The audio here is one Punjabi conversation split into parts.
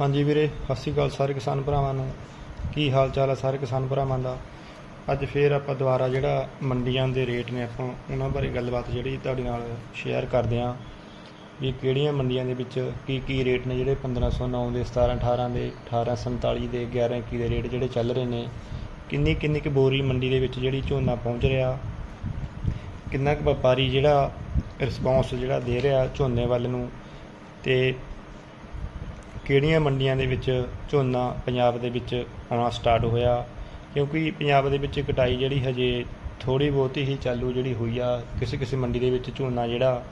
ਹਾਂਜੀ ਵੀਰੇ, ਸਤਿ ਸ਼੍ਰੀ ਅਕਾਲ ਸਾਰੇ ਕਿਸਾਨ ਭਰਾਵਾਂ ਨੂੰ। ਕੀ ਹਾਲ ਚਾਲ ਹੈ ਸਾਰੇ ਕਿਸਾਨ ਭਰਾਵਾਂ ਦਾ? ਅੱਜ ਫੇਰ ਆਪਾਂ ਦੁਬਾਰਾ ਜਿਹੜਾ ਮੰਡੀਆਂ ਦੇ ਰੇਟ ਨੇ ਆਪਾਂ ਉਹਨਾਂ ਬਾਰੇ ਗੱਲਬਾਤ ਜਿਹੜੀ ਤੁਹਾਡੇ ਨਾਲ ਸ਼ੇਅਰ ਕਰਦੇ ਆਂ ਵੀ ਕਿਹੜੀਆਂ ਮੰਡੀਆਂ ਦੇ ਵਿੱਚ ਕੀ ਕੀ ਰੇਟ ਨੇ ਜਿਹੜੇ 1509 ਦੇ 17 18 ਦੇ 1847 ਦੇ 11 21 ਦੇ ਰੇਟ ਜਿਹੜੇ ਚੱਲ ਰਹੇ ਨੇ। ਕਿੰਨੀ ਕਿੰਨੀ ਕੁ ਬੋਰੀ ਮੰਡੀ ਦੇ ਵਿੱਚ ਜਿਹੜੀ ਝੋਨਾ ਪਹੁੰਚ ਰਿਹਾ? ਕਿੰਨਾ ਕੁ ਵਪਾਰੀ ਜਿਹੜਾ ਰਿਸਪੌਂਸ ਜਿਹੜਾ ਦੇ ਰਿਹਾ ਝੋਨੇ ਵੱਲ ਨੂੰ? ਤੇ ਕਿਹੜੀਆਂ ਮੰਡੀਆਂ ਦੇ ਵਿੱਚ ਝੋਨਾ ਪੰਜਾਬ ਦੇ ਵਿੱਚ ਆਉਣਾ ਸਟਾਰਟ ਹੋਇਆ? ਕਿਉਂਕਿ ਪੰਜਾਬ ਦੇ ਵਿੱਚ ਕਟਾਈ ਜਿਹੜੀ ਹਜੇ ਥੋੜੀ ਬਹੁਤੀ ਹੀ ਚਾਲੂ ਜਿਹੜੀ ਹੋਈ ਆ, ਕਿਸੇ ਕਿਸੇ ਮੰਡੀ ਦੇ ਵਿੱਚ ਝੋਨਾ ਜਿਹੜਾ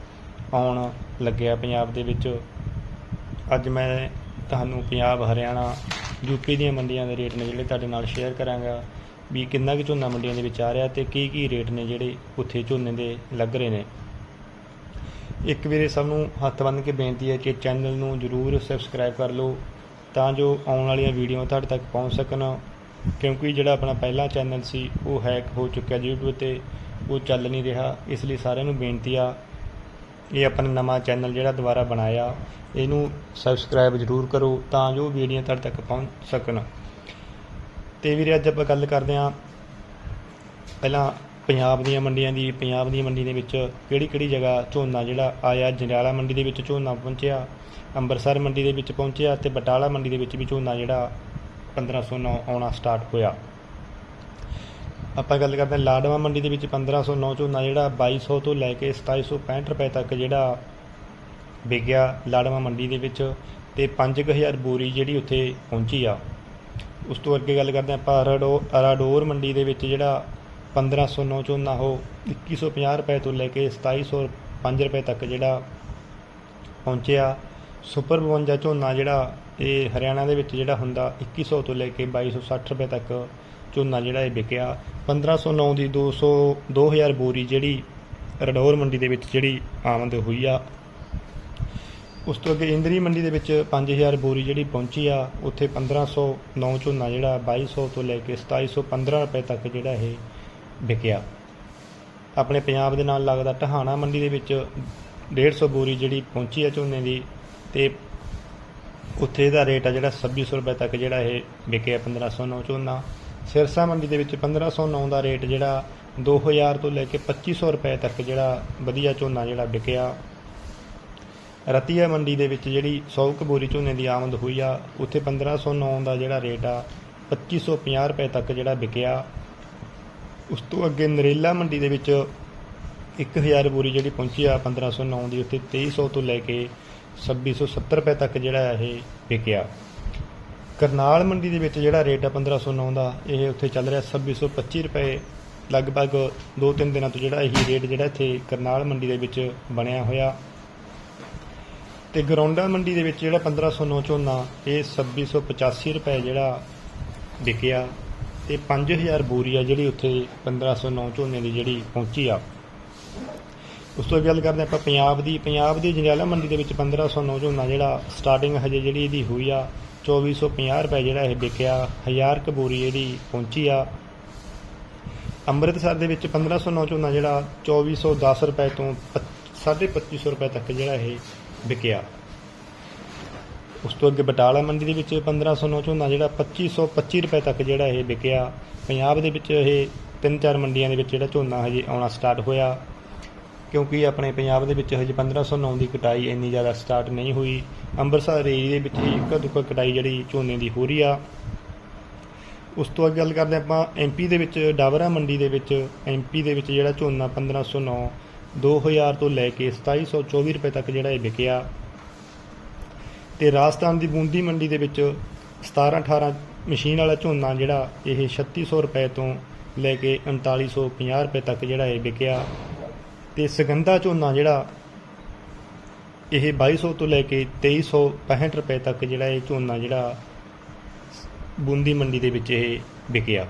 ਆਉਣ ਲੱਗਿਆ ਪੰਜਾਬ ਦੇ ਵਿੱਚ। ਅੱਜ ਮੈਂ ਤੁਹਾਨੂੰ ਪੰਜਾਬ, ਹਰਿਆਣਾ ਯੂਪੀ ਦੀਆਂ ਮੰਡੀਆਂ ਦੇ ਰੇਟ ਨੇ ਜਿਹੜੇ ਤੁਹਾਡੇ ਨਾਲ ਸ਼ੇਅਰ ਕਰਾਂਗਾ, ਵੀ ਕਿੰਨਾ ਕੁ ਝੋਨਾ ਮੰਡੀਆਂ ਦੇ ਵਿੱਚ ਆ ਰਿਹਾ ਤੇ ਕੀ ਕੀ ਰੇਟ ਨੇ ਜਿਹੜੇ ਉੱਥੇ ਝੋਨੇ ਦੇ ਲੱਗ ਰਹੇ ਨੇ। ਇੱਕ ਵੀਰੇ ਸਭ ਨੂੰ ਹੱਥ ਬੰਨ੍ਹ ਕੇ ਬੇਨਤੀ ਹੈ ਕਿ ਚੈਨਲ ਨੂੰ ਜਰੂਰ ਸਬਸਕ੍ਰਾਈਬ ਕਰ ਲਓ, ਤਾਂ ਜੋ ਆਉਣ ਵਾਲੀਆਂ ਵੀਡੀਓ ਤੁਹਾਡੇ ਤੱਕ ਪਹੁੰਚ ਸਕਣ, ਕਿਉਂਕਿ ਜਿਹੜਾ ਆਪਣਾ ਪਹਿਲਾ ਚੈਨਲ ਸੀ, ਉਹ ਹੈਕ ਹੋ ਚੁੱਕਿਆ YouTube ਤੇ, ਉਹ ਚੱਲ ਨਹੀਂ ਰਿਹਾ। ਇਸ ਲਈ ਸਾਰਿਆਂ ਨੂੰ ਬੇਨਤੀ ਆ, ਇਹ ਆਪਣਾ ਨਵਾਂ ਚੈਨਲ ਜਿਹੜਾ ਦੁਬਾਰਾ ਬਣਾਇਆ, ਇਹਨੂੰ ਸਬਸਕ੍ਰਾਈਬ ਜਰੂਰ ਕਰੋ, ਤਾਂ ਜੋ ਵੀਡੀਓ ਤੁਹਾਡੇ ਤੱਕ ਪਹੁੰਚ ਸਕਣ। ਤੇ ਵੀਰੇ ਅੱਜ ਆਪਾਂ ਗੱਲ ਕਰਦੇ ਹਾਂ, ਪਹਿਲਾਂ ਪੰਜਾਬ ਦੀਆਂ ਮੰਡੀਆਂ ਦੀ, ਪੰਜਾਬ ਦੀ ਮੰਡੀ ਦੇ ਵਿੱਚ ਕਿਹੜੀ ਕਿਹੜੀ ਜਗ੍ਹਾ ਝੋਨਾ ਜਿਹੜਾ ਆਇਆ, ਜੰਡਿਆਲਾ ਮੰਡੀ ਦੇ ਵਿੱਚ ਝੋਨਾ ਪਹੁੰਚਿਆ ਅੰਮ੍ਰਿਤਸਰ ਮੰਡੀ ਦੇ ਵਿੱਚ ਪਹੁੰਚਿਆ ਤੇ ਬਟਾਲਾ ਮੰਡੀ ਦੇ ਵਿੱਚ ਵੀ ਝੋਨਾ ਜਿਹੜਾ 1509 ਆਉਣਾ ਸਟਾਰਟ ਹੋਇਆ। ਆਪਾਂ ਗੱਲ ਕਰਦੇ ਹਾਂ ਲਾਡਵਾ ਮੰਡੀ ਦੇ ਵਿੱਚ 1509 ਝੋਨਾ ਜਿਹੜਾ 2200 ਤੋਂ ਲੈ ਕੇ 2765 ਰੁਪਏ ਤੱਕ ਜਿਹੜਾ ਵਿਕਿਆ ਲਾਡਵਾ ਮੰਡੀ ਦੇ ਵਿੱਚ ਤੇ 5000 ਬੋਰੀ ਜਿਹੜੀ ਉੱਥੇ ਪਹੁੰਚੀ ਆ। ਉਸ ਤੋਂ ਅੱਗੇ ਗੱਲ ਕਰਦੇ ਹਾਂ ਆਪਾਂ ਅਰਾਡੋ, ਅਰਾਡੋਰ ਮੰਡੀ ਦੇ ਵਿੱਚ ਜਿਹੜਾ 1509 ਝੋਨਾ ਉਹ 2150 ਰੁਪਏ ਤੋਂ ਲੈ ਕੇ 2705 ਰੁਪਏ ਤੱਕ ਜਿਹੜਾ ਪਹੁੰਚਿਆ। ਸੁਪਰ 52 ਝੋਨਾ ਜਿਹੜਾ ਇਹ ਹਰਿਆਣਾ ਦੇ ਵਿੱਚ ਜਿਹੜਾ ਹੁੰਦਾ 2100 ਤੋਂ ਲੈ ਕੇ 2260 ਰੁਪਏ ਤੱਕ ਝੋਨਾ ਜਿਹੜਾ ਇਹ ਵਿਕਿਆ। 1509 ਦੀ 200 2000 ਬੋਰੀ ਜਿਹੜੀ ਰਡੌਰ ਮੰਡੀ ਦੇ ਵਿੱਚ ਜਿਹੜੀ ਆਮਦ ਹੋਈ ਆ। ਉਸ ਤੋਂ ਅੱਗੇ ਇੰਦਰੀ ਮੰਡੀ ਦੇ ਵਿੱਚ 5000 ਬੋਰੀ ਜਿਹੜੀ ਪਹੁੰਚੀ ਆ, ਉੱਥੇ 1509 ਝੋਨਾ ਜਿਹੜਾ 2200 ਤੋਂ ਲੈ ਕੇ 2715 ਰੁਪਏ ਤੱਕ ਜਿਹੜਾ ਇਹ ਵਿਕਿਆ। ਆਪਣੇ ਪੰਜਾਬ ਦੇ ਨਾਲ ਲੱਗਦਾ ਟਹਾਣਾ ਮੰਡੀ ਦੇ ਵਿੱਚ 150 ਬੋਰੀ ਜਿਹੜੀ ਪਹੁੰਚੀ ਆ ਝੋਨੇ ਦੀ ਤੇ ਉੱਥੇ ਦਾ ਰੇਟ ਆ ਜਿਹੜਾ 2600 ਰੁਪਏ ਤੱਕ ਜਿਹੜਾ ਇਹ ਵਿਕਿਆ 1509 ਝੋਨਾ। ਸਿਰਸਾ ਮੰਡੀ ਦੇ ਵਿੱਚ 1509 ਦਾ ਰੇਟ ਜਿਹੜਾ 2000 ਤੋਂ ਲੈ ਕੇ 2500 ਰੁਪਏ ਤੱਕ ਜਿਹੜਾ ਵਧੀਆ ਝੋਨਾ ਜਿਹੜਾ ਵਿਕਿਆ। ਰਤੀਆ ਮੰਡੀ ਦੇ ਵਿੱਚ ਜਿਹੜੀ 100 ਕੁ ਬੋਰੀ ਝੋਨੇ ਦੀ ਆਮਦ ਹੋਈ ਆ, ਉੱਥੇ 1509 ਦਾ ਜਿਹੜਾ ਰੇਟ ਆ 2550 ਰੁਪਏ ਤੱਕ ਜਿਹੜਾ ਵਿਕਿਆ। ਉਸ ਤੋਂ ਅੱਗੇ ਨਰੇਲਾ ਮੰਡੀ ਦੇ ਵਿੱਚ 1000 ਬੋਰੀ ਜਿਹੜੀ ਪਹੁੰਚੀ ਆ 1509 ਦੀ, ਉੱਥੇ 2300 ਤੋਂ ਲੈ ਕੇ 2670 ਰੁਪਏ ਤੱਕ ਜਿਹੜਾ ਇਹ ਵਿਕਿਆ। ਕਰਨਾਲ ਮੰਡੀ ਦੇ ਵਿੱਚ ਜਿਹੜਾ ਰੇਟ ਆ 1509 ਦਾ, ਇਹ ਉੱਥੇ ਚੱਲ ਰਿਹਾ 2625 ਰੁਪਏ। ਲਗਭਗ 2-3 ਦਿਨਾਂ ਤੋਂ ਜਿਹੜਾ ਇਹੀ ਰੇਟ ਜਿਹੜਾ ਇੱਥੇ ਕਰਨਾਲ ਮੰਡੀ ਦੇ ਵਿੱਚ ਬਣਿਆ ਹੋਇਆ। ਤੇ ਗਰੌਂਡਾ ਮੰਡੀ ਦੇ ਵਿੱਚ ਜਿਹੜਾ 1509 ਝੋਨਾ, ਇਹ 2685 ਰੁਪਏ ਜਿਹੜਾ ਵਿਕਿਆ। ਤੇ 5000 ਬੋਰੀ ਆ ਜਿਹੜੀ ਉੱਥੇ 1509 ਝੋਨੇ ਦੀ ਜਿਹੜੀ ਪਹੁੰਚੀ ਆ। ਉਸ ਤੋਂ ਗੱਲ ਕਰਦੇ ਆਪਾਂ ਪੰਜਾਬ ਦੀ। ਪੰਜਾਬ ਦੀ ਜੰਡਿਆਲਾ ਮੰਡੀ ਦੇ ਵਿੱਚ 1509 ਝੋਨਾ ਜਿਹੜਾ ਸਟਾਰਟਿੰਗ ਹਜੇ ਜਿਹੜੀ ਇਹਦੀ ਹੋਈ ਆ 2450 ਰੁਪਏ ਜਿਹੜਾ ਇਹ ਵਿਕਿਆ 1000 ਕ ਬੋਰੀ ਇਹਦੀ ਪਹੁੰਚੀ ਆ। ਅੰਮ੍ਰਿਤਸਰ ਦੇ ਵਿੱਚ 1509 ਝੋਨਾ ਜਿਹੜਾ 2410 ਰੁਪਏ ਤੋਂ 2550 ਰੁਪਏ ਤੱਕ ਜਿਹੜਾ ਇਹ ਵਿਕਿਆ। ਉਸ ਤੋਂ ਅੱਗੇ ਬਟਾਲਾ ਮੰਡੀ ਦੇ ਵਿੱਚ 1509 ਝੋਨਾ, ਜਿਹੜਾ 2525 ਰੁਪਏ ਤੱਕ ਜਿਹੜਾ ਇਹ ਵਿਕਿਆ। ਪੰਜਾਬ ਦੇ ਵਿੱਚ ਇਹ ਤਿੰਨ ਚਾਰ ਮੰਡੀਆਂ ਦੇ ਵਿੱਚ ਜਿਹੜਾ ਝੋਨਾ ਹਜੇ ਆਉਣਾ ਸਟਾਰਟ ਹੋਇਆ। ਕਿਉਂਕਿ ਆਪਣੇ ਪੰਜਾਬ ਦੇ ਵਿੱਚ ਹਜੇ 1509 ਦੀ ਕਟਾਈ ਇੰਨੀ ਜ਼ਿਆਦਾ ਸਟਾਰਟ ਨਹੀਂ ਹੋਈ। ਅੰਮ੍ਰਿਤਸਰ ਏਰੀਏ ਦੇ ਵਿੱਚ ਹੀ ਇੱਕਾ ਦੁੱਕਾ ਕਟਾਈ ਜਿਹੜੀ ਝੋਨੇ ਦੀ ਹੋ ਰਹੀ ਆ। ਉਸ ਤੋਂ ਅੱਗੇ ਗੱਲ ਕਰਦੇ ਆਪਾਂ ਐਮਪੀ ਦੇ ਵਿੱਚ ਡਾਵਰਾ ਮੰਡੀ ਦੇ ਵਿੱਚ। ਐਮਪੀ ਦੇ ਵਿੱਚ ਜਿਹੜਾ ਝੋਨਾ 1509 2000 ਤੋਂ ਲੈ ਕੇ 2724 ਰੁਪਏ ਤੱਕ ਜਿਹੜਾ ਇਹ ਵਿਕਿਆ। ਤੇ ਰਾਜਸਥਾਨ ਦੀ ਬੂੰਦੀ ਮੰਡੀ ਦੇ ਵਿੱਚ 17 18 ਮਸ਼ੀਨ ਵਾਲਾ ਝੋਨਾ ਜਿਹੜਾ ਇਹ 3600 ਰੁਪਏ ਤੋਂ ਲੈ ਕੇ 3950 ਰੁਪਏ ਤੱਕ ਜਿਹੜਾ ਇਹ ਵਿਕਿਆ। ਤੇ ਸਗੰਧਾ ਝੋਨਾ ਜਿਹੜਾ ਇਹ 2200 ਤੋਂ ਲੈ ਕੇ 2365 ਰੁਪਏ ਤੱਕ ਜਿਹੜਾ ਇਹ ਝੋਨਾ ਜਿਹੜਾ ਬੂੰਦੀ ਮੰਡੀ ਦੇ ਵਿੱਚ ਇਹ ਵਿਕਿਆ।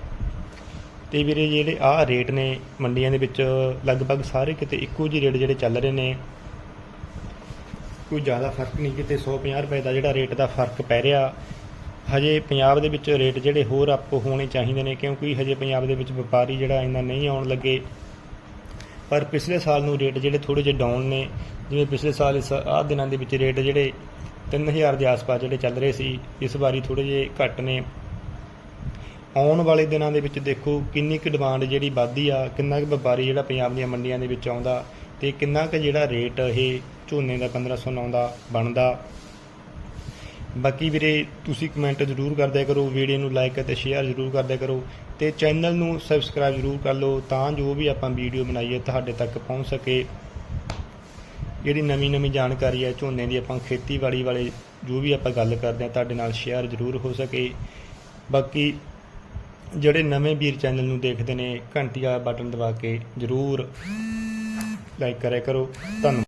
ਤੇ ਵੀਰੇ ਜਿਹੜੇ ਆਹ ਰੇਟ ਨੇ ਮੰਡੀਆਂ ਦੇ ਵਿੱਚ ਲਗਭਗ ਸਾਰੇ ਕਿਤੇ ਇੱਕੋ ਜਿਹੇ ਰੇਟ ਜਿਹੜੇ ਚੱਲ ਰਹੇ ਨੇ। ਕੋਈ ਜ਼ਿਆਦਾ ਫ਼ਰਕ ਨਹੀਂ ਕਿਤੇ 150 ਰੁਪਏ ਦਾ ਜਿਹੜਾ ਰੇਟ ਦਾ ਫ਼ਰਕ ਪੈ ਰਿਹਾ, ਹਜੇ ਪੰਜਾਬ ਦੇ ਵਿੱਚ ਰੇਟ ਜਿਹੜੇ ਹੋਰ ਅਪ ਹੋਣੇ ਚਾਹੀਦੇ ਨੇ, ਕਿਉਂਕਿ ਹਜੇ ਪੰਜਾਬ ਦੇ ਵਿੱਚ ਵਪਾਰੀ ਜਿਹੜਾ ਇੰਨਾ ਨਹੀਂ ਆਉਣ ਲੱਗੇ। ਪਰ ਪਿਛਲੇ ਸਾਲ ਨੂੰ ਰੇਟ ਜਿਹੜੇ ਥੋੜੇ ਜਿਹੇ ਡਾਊਨ ਨੇ, ਜਿਵੇਂ ਪਿਛਲੇ ਸਾਲ ਇਸ ਆਹ ਦਿਨਾਂ ਦੇ ਵਿੱਚ ਰੇਟ ਜਿਹੜੇ 3000 ਦੇ ਆਸ-ਪਾਸ ਜਿਹੜੇ ਚੱਲ ਰਹੇ ਸੀ, ਇਸ ਵਾਰੀ ਥੋੜੇ ਜਿਹੇ ਘੱਟ ਨੇ। ਆਉਣ ਵਾਲੇ ਦਿਨਾਂ ਦੇ ਵਿੱਚ ਦੇਖੋ ਕਿੰਨੀ ਕੁ ਡਿਮਾਂਡ ਜਿਹੜੀ ਵੱਧਦੀ ਆ, ਕਿੰਨਾ ਕੁ ਵਪਾਰੀ ਜਿਹੜਾ ਪੰਜਾਬ ਦੀਆਂ ਮੰਡੀਆਂ ਦੇ ਵਿੱਚ ਆਉਂਦਾ ਤੇ ਕਿੰਨਾ ਕੁ ਜਿਹੜਾ ਰੇਟ ਇਹ ਝੋਨੇ ਦਾ 1509 ਦਾ ਬਣਦਾ। ਬਾਕੀ ਵੀਰੇ, ਤੁਸੀਂ ਕਮੈਂਟ ਜ਼ਰੂਰ ਕਰਦਿਆ ਕਰੋ ਵੀਡੀਓ ਨੂੰ ਲਾਈਕ ਅਤੇ ਸ਼ੇਅਰ ਜ਼ਰੂਰ ਕਰਦਿਆ ਕਰੋ ਤੇ ਚੈਨਲ ਨੂੰ ਸਬਸਕ੍ਰਾਈਬ ਜ਼ਰੂਰ ਕਰ ਲਓ ਤਾਂ ਜੋ ਵੀ ਆਪਾਂ ਵੀਡੀਓ ਬਣਾਈਏ, ਤੁਹਾਡੇ ਤੱਕ ਪਹੁੰਚ ਸਕੇ। ਜਿਹੜੀ ਨਵੀਂ ਨਵੀਂ ਜਾਣਕਾਰੀ ਹੈ ਝੋਨੇ ਦੀ, ਆਪਾਂ ਖੇਤੀਬਾੜੀ ਵਾਲੇ ਜੋ ਵੀ ਆਪਾਂ ਗੱਲ ਕਰਦੇ ਹਾਂ, ਤੁਹਾਡੇ ਨਾਲ ਸ਼ੇਅਰ ਜ਼ਰੂਰ ਹੋ ਸਕੇ। ਬਾਕੀ ਜਿਹੜੇ ਨਵੇਂ ਵੀਰ ਚੈਨਲ ਨੂੰ ਦੇਖਦੇ ਨੇ ਘੰਟੀ ਵਾਲਾ ਬਟਨ ਦਬਾ ਕੇ ਜ਼ਰੂਰ ਲਾਈਕ ਕਰਿਆ ਕਰੋ। ਧੰਨਵਾਦ।